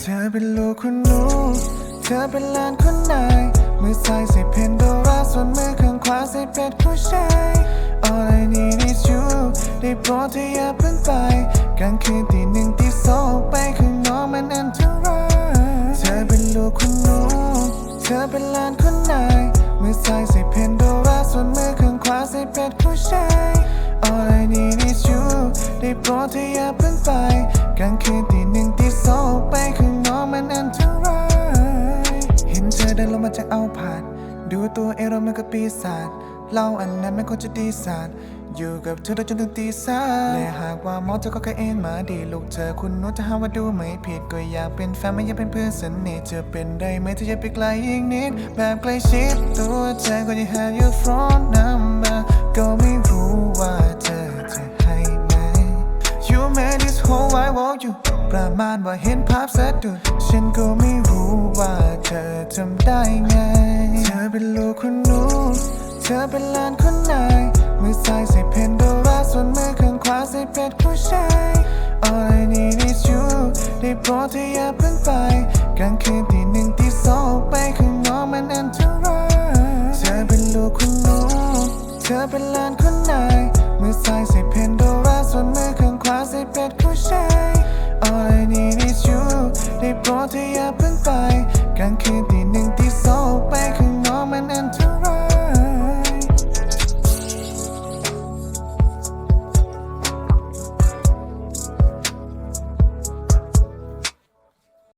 เธอเป็นลูกคุณหนู เธอเป็นหลานคุณนาย มือซ้ายใส่เพนโดราส่วนมือข้างขวาใส่เป็ดผู้ชาย All I need is you ได้โปรดเธออย่าเพิ่งไปกลางคืนตีหนึ่งตีสองไปข้างนอกมันอันตรายเธอเป็นลูกคุณหนู เธอเป็นหลานคุณนาย มือซ้ายใส่เพนโดราส่วนมือข้างขวาใส่เป็ดผู้ชาย All I need is you ได้โปรดเธออย่าเพิ่งไปกลางคืนตีหนึ่ง ตีสองไปข้างนอกมันอันตรายเห็นเธอเดินลงมาจากเอาผาดดูตัวเอเรามันก็ปีศาจเล่าอันนั้นไม่ควรจะดีศาสตร์อยู่กับเธอได้จนถึงตีสามและหากว่ามองเธอก็แค่เอ็นมาดีลูกเธอคุณนุชจะหาว่าดูไม่ผิดก็อยากเป็นแฟนไม่อยากเป็นเพื่อนสนิทจะเป็นได้ไหมถ้าจะไปไกลอีกนิด แบบใกล้ชิดตัวเธอก็จะ have your phone number ก็ไม่รู้ว่าเธอจะให้ไหม You made this whole wide world you ประมาณว่าเห็นภาพสะดุดฉันก็ไม่รู้ว่าเธอทำได้ไง เธอเป็นลูกคุณหนูเธอเป็นหลานคุณนายมือซ้ายใส่เพนโดราส่วนมือข้างขวาใส่เป็ดผู้ชาย All I need is you ได้โปรดเธออย่าเพิ่งไปกลางคืนตีหนึ่งตีสองไปข้างนอกมันอันตรายเธอเป็นลูกคุณหนูเธอเป็นหลาน happened by